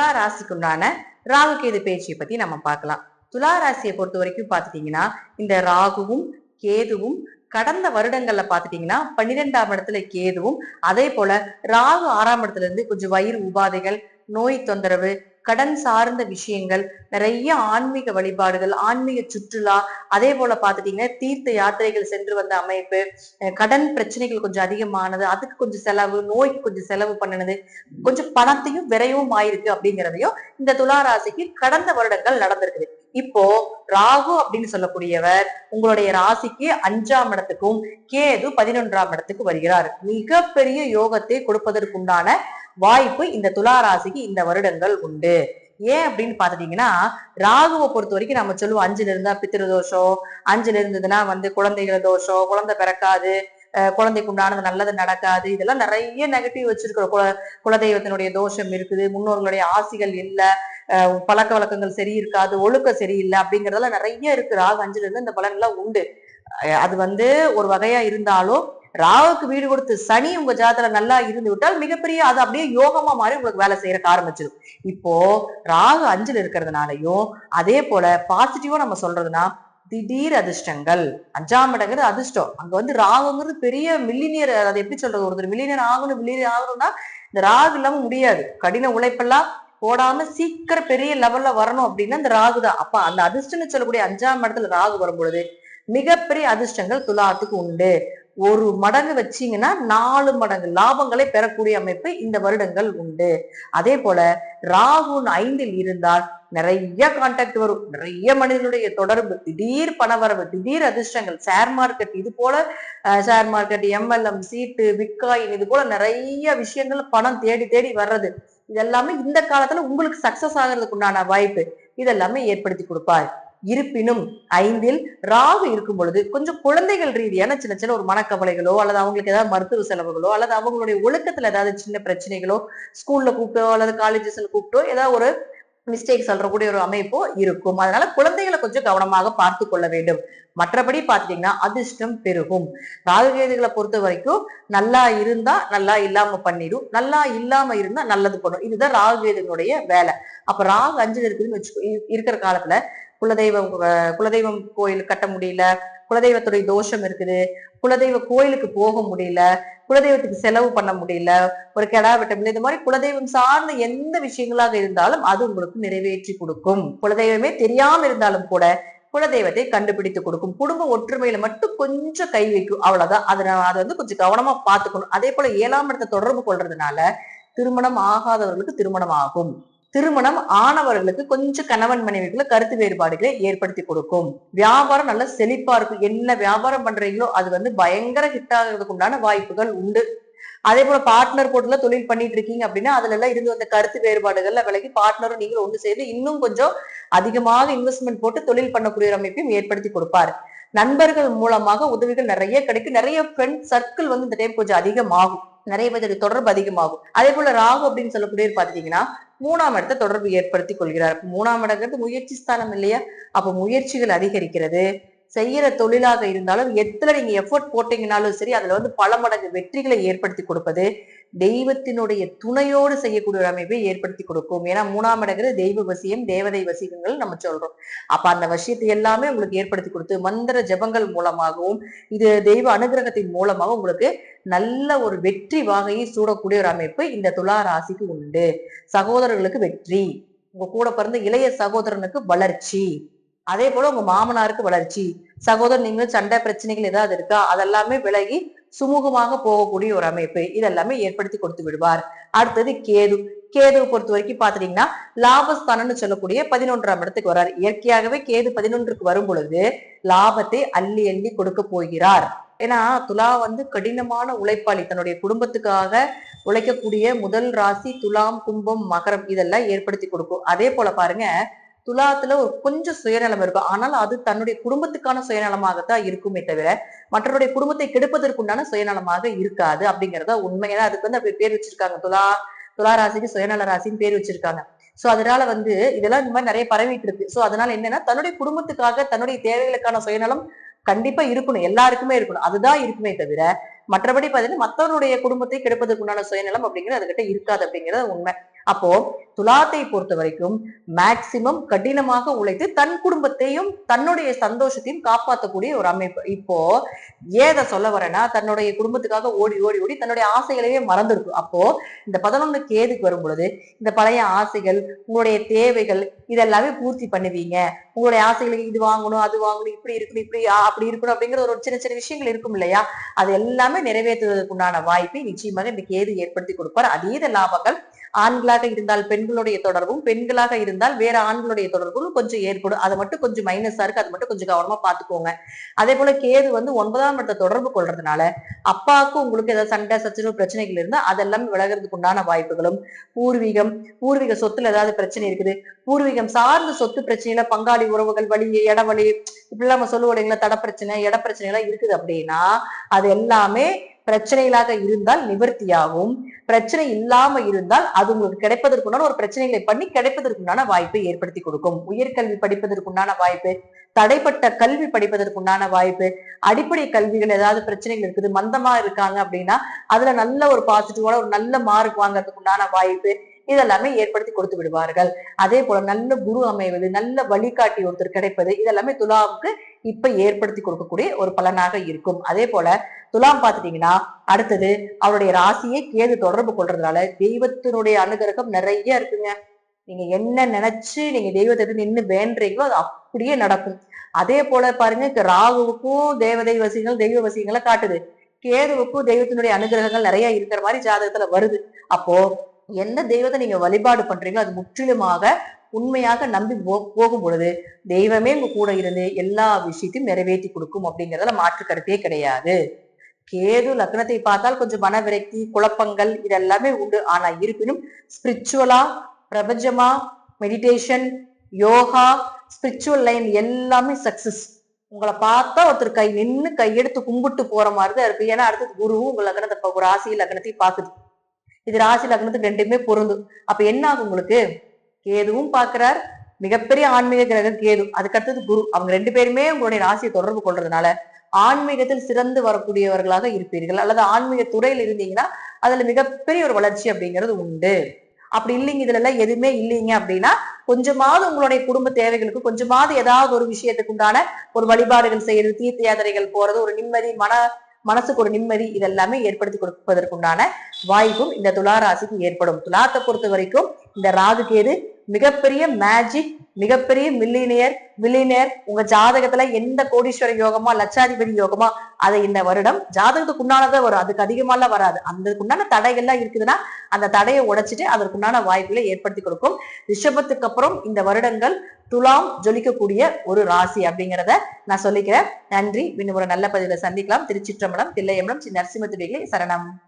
துலா ராசிக்குண்டான ராகு கேது பேச்சியை பத்தி நம்ம பார்க்கலாம். துலா ராசியை பொறுத்த வரைக்கும் பார்த்துட்டீங்கன்னா இந்த ராகுவும் கேதுவும் கடந்த வருடங்கள்ல பாத்துட்டீங்கன்னா பன்னிரெண்டாம் இடத்துல கேதுவும் அதே போல ராகு ஆறாம் இடத்துல இருந்து கொஞ்சம் வயிறு உபாதைகள் நோய் தொந்தரவு கடன் சார்ந்த விஷயங்கள் நிறைய ஆன்மீக வழிபாடுகள் ஆன்மீக சுற்றுலா அதே போல பாத்துட்டீங்கன்னா தீர்த்த யாத்திரைகள் சென்று வந்த அமைப்பு அஹ் கடன் பிரச்சனைகள் கொஞ்சம் அதிகமானது அதுக்கு கொஞ்சம் செலவு நோய்க்கு கொஞ்சம் செலவு பண்ணினது கொஞ்சம் பணத்தையும் விரைவும் ஆயிருக்கு அப்படிங்கிறதையும் இந்த துலா ராசிக்கு கடந்த வருடங்கள் நடந்திருக்குது. இப்போ ராகு அப்படின்னு சொல்லக்கூடியவர் உங்களுடைய ராசிக்கு அஞ்சாம் இடத்துக்கும் கேது பதினொன்றாம் இடத்துக்கு வருகிறார். மிகப்பெரிய யோகத்தை கொடுப்பதற்குண்டான வாய்ப்பு இந்த துலா ராசிக்கு இந்த வருடங்கள் உண்டு. ஏன் அப்படின்னு பாத்துட்டீங்கன்னா ராகுவை பொறுத்த வரைக்கும் நம்ம சொல்லுவோம் அஞ்சுல இருந்தா பித்திரு தோஷம் அஞ்சுல இருந்ததுன்னா வந்து குழந்தைகள் தோஷம் குழந்தை பிறக்காது குழந்தைக்கு உண்டானது நல்லது நடக்காது இதெல்லாம் நிறைய நெகட்டிவ் வச்சிருக்கிற குல குலதெய்வத்தினுடைய தோஷம் இருக்குது முன்னோர்களுடைய ஆசிகள் இல்ல பழக்க வழக்கங்கள் சரி இருக்காது ஒழுக்கம் சரியில்லை அப்படிங்கறதெல்லாம் நிறைய இருக்கு. ராகு அஞ்சுல இருந்து இந்த பலன்லாம் எல்லாம் உண்டு அது வந்து ஒரு வகையா இருந்தாலும் ராகுக்கு வீடு கொடுத்து சனி உங்க ஜாதத்துல நல்லா இருந்து விட்டால் மிகப்பெரிய அது அப்படியே யோகமா மாறி உங்களுக்கு வேலை செய்யறக்கு ஆரம்பிச்சிடும் இப்போ ராகு அஞ்சுல இருக்கிறதுனாலையும் அதே போல பாசிட்டிவா நம்ம சொல்றதுன்னா திடீர் அதிர்ஷ்டங்கள். அஞ்சாம் இடங்கிறது அதிர்ஷ்டம். அங்க வந்து ராகுங்கிறது பெரிய மில்லினியர் அதை எப்படி சொல்றது? ஒருத்தர் மில்லினியர் ஆகணும் மில்லினியர் ஆகணும்னா இந்த ராகு இல்லாம முடியாது. கடின உழைப்பெல்லாம் போடாம சீக்கிரம் பெரிய லெவல்ல வரணும் அப்படின்னா இந்த ராகு தான். அப்ப அந்த அதிர்ஷ்டம்னு சொல்லக்கூடிய அஞ்சாம் இடத்துல ராகு வரும் பொழுது மிகப்பெரிய அதிர்ஷ்டங்கள் துலாத்துக்கு உண்டு. ஒரு மடங்கு வச்சீங்கன்னா நாலு மடங்கு லாபங்களை பெறக்கூடிய அமைப்பு இந்த வருடங்கள் உண்டு. அதே போல ராகு ஐந்தில் இருந்தால் நிறைய கான்டாக்ட் வரும். நிறைய மனிதனுடைய தொடர்பு திடீர் பணவரவு திடீர் அதிர்ஷ்டங்கள் ஷேர் மார்க்கெட் இது போல ஷேர் மார்க்கெட் எம்எல்எம் சீட்டு பிட்காயின் இது போல நிறைய விஷயங்கள் பணம் தேடி தேடி வர்றது. இதெல்லாமே இந்த காலத்துல உங்களுக்கு சக்சஸ் ஆகிறதுக்கு உண்டான வாய்ப்பு. இதெல்லாமே ஏற்படுத்தி கொடுப்பார். இருப்பினும் ஐந்தில் ராகு இருக்கும் பொழுது கொஞ்சம் குழந்தைகள் ரீதியான சின்ன சின்ன ஒரு மனக்கவலைகளோ அல்லது அவங்களுக்கு ஏதாவது மருத்துவ செலவுகளோ அல்லது அவங்களுடைய ஒழுக்கத்துல ஏதாவது சின்ன பிரச்சனைகளோ ஸ்கூல்ல கூப்பிட்டோ அல்லது காலேஜஸ்ல கூப்பிட்டோ ஏதாவது ஒரு மிஸ்டேக் சொல்றக்கூடிய ஒரு அமைப்போ இருக்கும். அதனால குழந்தைகளை கொஞ்சம் கவனமாக பார்த்து கொள்ள வேண்டும். மற்றபடி பாத்தீங்கன்னா அதிர்ஷ்டம் பெருகும். ராகுகேதுகளை பொறுத்த வரைக்கும் நல்லா இருந்தா நல்லா இல்லாம பண்ணிடும். நல்லா இல்லாம இருந்தா நல்லது பண்ணும். இதுதான் ராகுகேதுகளுடைய வேலை. அப்ப ராகு அஞ்சு இருக்குதுன்னு வச்சுக்கோ இ- இருக்கிற காலத்துல குலதெய்வம் குலதெய்வம் கோயில் கட்ட முடியல குலதெய்வத்துடைய தோஷம் இருக்குது. குலதெய்வ கோயிலுக்கு போக முடியல. குலதெய்வத்துக்கு செலவு பண்ண முடியல. ஒரு கெடா வெட்ட முடியல. இந்த மாதிரி குலதெய்வம் சார்ந்த எந்த விஷயங்களாக இருந்தாலும் அது உங்களுக்கு நிறைவேற்றி கொடுக்கும். குலதெய்வமே தெரியாம இருந்தாலும் கூட குலதெய்வத்தை கண்டுபிடித்து கொடுக்கும். குடும்ப ஒற்றுமையில மட்டும் கொஞ்சம் கை வைக்கும். அவ்வளவுதான். அதை அதை வந்து கொஞ்சம் கவனமா பார்த்துக்கணும். அதே போல ஏழாம் இடத்தை தொடர்பு கொள்றதுனால திருமணம் ஆகாதவர்களுக்கு திருமணம் ஆகும். திருமணம் ஆனவர்களுக்கு கொஞ்சம் கணவன் மனைவிக்குள்ள கருத்து வேறுபாடுகளை ஏற்படுத்தி கொடுக்கும். வியாபாரம் நல்ல செழிப்பா இருக்கும். என்ன வியாபாரம் பண்றீங்களோ அது வந்து பயங்கர ஹிட் ஆகிறதுக்கு உண்டான வாய்ப்புகள் உண்டு. அதே போல பார்ட்னர் போட்டுல தொழில் பண்ணிட்டு இருக்கீங்க அப்படின்னா அதுல எல்லாம் இருந்து வந்த கருத்து வேறுபாடுகள்ல விலகி பார்ட்னரும் நீங்களும் ஒன்று சேர்ந்து இன்னும் கொஞ்சம் அதிகமாக இன்வெஸ்ட்மெண்ட் போட்டு தொழில் பண்ணக்கூடிய அமைப்பையும் ஏற்படுத்தி கொடுப்பார். நண்பர்கள் மூலமாக உதவிகள் நிறைய கிடைக்கும். நிறைய ஃப்ரெண்ட் சர்க்கிள் வந்து இந்த டைம் கொஞ்சம் அதிகமாகும். நிறைய பேர் தொடர்பு அதிகமாகும். அதே போல ராகு அப்படின்னு சொல்லக்கூடிய பாத்தீங்கன்னா மூணாம் இடத்தை தொடர்பு ஏற்படுத்தி கொள்கிறார். மூணாம் இடங்கிறது முயற்சி ஸ்தானம் இல்லையா? அப்ப முயற்சிகள் அதிகரிக்கிறது. செய்யற தொழிலாக இருந்தாலும் எத்தனை நீங்க எஃபோர்ட் போட்டீங்கனாலும் சரி அதுல வந்து பல மடங்கு வெற்றிகளை ஏற்படுத்தி கொடுப்பது தெய்வத்தினுடைய துணையோடு செய்யக்கூடிய ஒரு அமைப்பை ஏற்படுத்தி கொடுக்கும். ஏன்னா மூணாம் இடங்கிறது தெய்வ வசியம் தேவதை வசியங்கள் நம்ம சொல்றோம். அப்ப அந்த வசியத்தை எல்லாமே உங்களுக்கு ஏற்படுத்தி கொடுத்து மந்திர ஜபங்கள் மூலமாகவும் இது தெய்வ அனுகிரகத்தின் மூலமாக உங்களுக்கு நல்ல ஒரு வெற்றி வாகையை சூடக்கூடிய ஒரு அமைப்பு இந்த துலா ராசிக்கு உண்டு. சகோதரர்களுக்கு வெற்றி. உங்க கூட பிறந்த இளைய சகோதரனுக்கு வளர்ச்சி. அதே போல உங்க மாமனாருக்கு வளர்ச்சி சகோதரன் நீங்களும் சண்டை பிரச்சனைகள் ஏதாவது இருக்கா? அதெல்லாமே விலகி சுமூகமாக போகக்கூடிய ஒரு அமைப்பு. இதெல்லாமே ஏற்படுத்தி கொடுத்து விடுவார். அடுத்தது கேது. கேதுவை பொறுத்த வரைக்கும் பாத்துட்டீங்கன்னா லாபஸ்தானம்னு சொல்லக்கூடிய பதினொன்றாம் இடத்துக்கு வர்றார். இயற்கையாகவே கேது பதினொன்றுக்கு வரும் பொழுது லாபத்தை அள்ளி அள்ளி கொடுக்க போகிறார். ஏன்னா துலா வந்து கடினமான உழைப்பாளி. தன்னுடைய குடும்பத்துக்காக உழைக்கக்கூடிய முதல் ராசி துலாம் கும்பம் மகரம் இதெல்லாம் ஏற்படுத்தி கொடுக்கும். அதே போல பாருங்க துலாத்துல ஒரு கொஞ்சம் சுயநலம் இருக்கும். ஆனால் அது தன்னுடைய குடும்பத்துக்கான சுயநலமாகத்தான் இருக்குமே தவிர மற்றவருடைய குடும்பத்தை கெடுப்பதற்குண்டான சுயநலமாக இருக்காது அப்படிங்கறத உண்மை ஏன்னா அதுக்கு வந்து அப்படி பேர் வச்சிருக்காங்க. துலா துலா ராசிக்கு சுயநல ராசின்னு பேர் வச்சிருக்காங்க. சோ அதனால வந்து இதெல்லாம் இந்த மாதிரி நிறைய பரவிட்டு இருக்கு. சோ அதனால என்னன்னா தன்னுடைய குடும்பத்துக்காக தன்னுடைய தேவைகளுக்கான சுயநலம் கண்டிப்பா இருக்கணும். எல்லாருக்குமே இருக்கணும். அதுதான் இருக்குமே தவிர மற்றபடி பார்த்தீங்கன்னா மற்றவருடைய குடும்பத்தை கெடுப்பதற்குண்டான சுயநலம் அப்படிங்கிறது அதுகிட்ட இருக்காது அப்படிங்கிறது உண்மை. அப்போ துலாத்தை பொறுத்த வரைக்கும் மேக்சிமம் கடினமாக உழைத்து தன் குடும்பத்தையும் தன்னுடைய சந்தோஷத்தையும் காப்பாற்றக்கூடிய ஒரு அமைப்பு. இப்போ ஏதை சொல்ல வரேன்னா தன்னுடைய குடும்பத்துக்காக ஓடி ஓடி ஓடி தன்னுடைய ஆசைகளையே மறந்துருக்கும் அப்போ இந்த பதினொன்று கேதுக்கு வரும் பொழுது இந்த பழைய ஆசைகள் உங்களுடைய தேவைகள் இதெல்லாமே பூர்த்தி பண்ணுவீங்க. உங்களுடைய ஆசைகளுக்கு இது வாங்கணும் அது வாங்கணும் இப்படி இருக்கணும் இப்படி ஆ, அப்படி இருக்கணும் அப்படிங்கிற ஒரு சின்ன சின்ன விஷயங்கள் இருக்கும் இல்லையா? அது எல்லாமே நிறைவேற்றுவதற்குண்டான வாய்ப்பை நிச்சயமாக இந்த கேது ஏற்படுத்தி கொடுப்பார். அதீத லாபங்கள் ஆண்களாக இருந்தால் பெண்களுடைய தொடர்பும் பெண்களாக இருந்தால் வேற ஆண்களுடைய தொடர்பும் கொஞ்சம் ஏற்படும். அதை மட்டும் கொஞ்சம் மைனஸா இருக்கு. அது மட்டும் கொஞ்சம் கவனமா பாத்துக்கோங்க அதே போல கேது வந்து ஒன்பதாம் இடத்த தொடர்பு கொள்றதுனால அப்பாவுக்கு உங்களுக்கு ஏதாவது சண்டை சச்சரவு பிரச்சனைகள் இருந்தா அதெல்லாம் விலகிறதுக்கு உண்டான வாய்ப்புகளும் பூர்வீகம் பூர்வீக சொத்துல ஏதாவது பிரச்சனை இருக்குது. பூர்வீகம் சார்ந்த சொத்து பிரச்சனையில பங்காளி உறவுகள் வழி இடவழி இப்படி நம்ம சொல்லுவோம் இல்லைங்களா? தட பிரச்சனை இட பிரச்சனை எல்லாம் இருக்குது அப்படின்னா அது எல்லாமே பிரச்சனைகளாக இருந்தால் நிவர்த்தியாகும். பிரச்சனை இல்லாம இருந்தால் அது உங்களுக்கு கிடைப்பதற்குண்டான ஒரு பிரச்சனைகளை பண்ணி கிடைப்பதற்குண்டான வாய்ப்பை ஏற்படுத்தி கொடுக்கும். உயர்கல்வி படிப்பதற்குண்டான வாய்ப்பு தடைப்பட்ட கல்வி படிப்பதற்குண்டான வாய்ப்பு அடிப்படை கல்விகள் ஏதாவது பிரச்சனைகள் இருக்குது மந்தமா இருக்காங்க அப்படின்னா அதுல நல்ல ஒரு பாசிட்டிவான ஒரு நல்ல மார்க் வாங்குறதுக்கு உண்டான வாய்ப்பு இதெல்லாமே ஏற்படுத்தி கொடுத்து விடுவார்கள். அதே போல நல்ல குரு அமைவது நல்ல வழிகாட்டி ஒருத்தர் கிடைப்பது இதெல்லாமே துலாவுக்கு இப்ப ஏற்படுத்தி கொடுக்கக்கூடிய ஒரு பலனாக இருக்கும். அதே போல துலாம் பார்த்துட்டீங்கன்னா அடுத்தது அவருடைய ராசியை கேது தொடர்பு கொள்றதுனால தெய்வத்தினுடைய அனுகிரகம் நிறைய இருக்குங்க. நீங்க என்ன நினைச்சு நீங்க தெய்வத்தை நின்று வேண்டீங்களோ அது அப்படியே நடக்கும். அதே போல பாருங்க ராகுவுக்கும் தேவதை வசியங்கள் தெய்வ வசியங்களை காட்டுது. கேதுவுக்கும் தெய்வத்தினுடைய அனுகிரகங்கள் நிறைய இருக்கிற மாதிரி ஜாதகத்துல வருது. அப்போ எந்த தெய்வத்தை நீங்க வழிபாடு பண்றீங்களோ அது முற்றிலுமாக உண்மையாக நம்பி போ- போகும் பொழுது தெய்வமே உங்க கூட இருந்து எல்லா விஷயத்தையும் நிறைவேற்றி கொடுக்கும் அப்படிங்கறதுல மாற்று கருத்தே கிடையாது. கேது லக்னத்தை பார்த்தால் கொஞ்சம் மன விரக்தி குழப்பங்கள் இதெல்லாமே உண்டு. ஆனா இருப்பினும் ஸ்பிரிச்சுவலா பிரபஞ்சமா மெடிடேஷன் யோகா ஸ்பிரிச்சுவல் லைன் எல்லாமே சக்சஸ் உங்களை பார்த்தா ஒருத்தர் கை நின்று கையெடுத்து கும்பிட்டு போற மாதிரி தான் இருக்கு. ஏன்னா அடுத்தது குருவும் உங்க லக்னத்தை ராசி லக்னத்தையும் பாக்குது இது ராசி லக்னத்துக்கு ரெண்டுமே பொருந்தும் அப்ப என்ன ஆகும் உங்களுக்கு? கேதுவும் பாக்குறார் மிகப்பெரிய ஆன்மீக கிரகம் கேது. அதுக்கு அடுத்தது குரு. அவங்க ரெண்டு பேருமே உங்களுடைய ராசியை தொடர்பு கொள்றதுனால ஆன்மீகத்தில் சிறந்து வரக்கூடியவர்களாக இருப்பீர்கள். அல்லது ஆன்மீக துறையில் இருந்தீங்கன்னா அதுல மிகப்பெரிய ஒரு வளர்ச்சி அப்படிங்கிறது உண்டு. அப்படி இல்லைங்க இதுல எல்லாம் எதுவுமே இல்லைங்க அப்படின்னா கொஞ்சமாவது உங்களுடைய குடும்ப தேவைகளுக்கு கொஞ்சமாவது ஏதாவது ஒரு விஷயத்துக்கு உண்டான ஒரு வழிபாடுகள் செய்யறது தீர்த்த யாத்திரைகள் போறது ஒரு நிம்மதி மன மனசுக்கு ஒரு நிம்மதி இதெல்லாமே ஏற்படுத்தி கொடுப்பதற்குண்டான வாய்ப்பும் இந்த துலா ராசிக்கு ஏற்படும். துலாத்தை பொறுத்த வரைக்கும் இந்த ராகு கேது மிகப்பெரிய மேஜிக் மிகப்பெரிய மில்லினியர் மில்லினியர் உங்க ஜாதகத்துல எந்த கோடீஸ்வர யோகமா லட்சாதிபதி யோகமா அதை இந்த வருடம் ஜாதகத்துக்கு உண்டானதான் வரும் அதுக்கு அதிகமாலாம் வராது. அதுக்குண்டான தடைகள்லாம் இருக்குதுன்னா அந்த தடையை உடைச்சிட்டு அதற்குண்டான வாய்ப்புகளை ஏற்படுத்தி கொடுக்கும். ரிஷபத்துக்கு அப்புறம் இந்த வருடங்கள் துலாம் ஜொலிக்கக்கூடிய ஒரு ராசி அப்படிங்கிறத நான் சொல்லிக்கிறேன். நன்றி. இன்னும் ஒரு நல்ல பதிவுல சந்திக்கலாம். திருச்சிற்றம்பலம் தில்லையம்பலம் ஸ்ரீ நரசிம்ம சரணம்.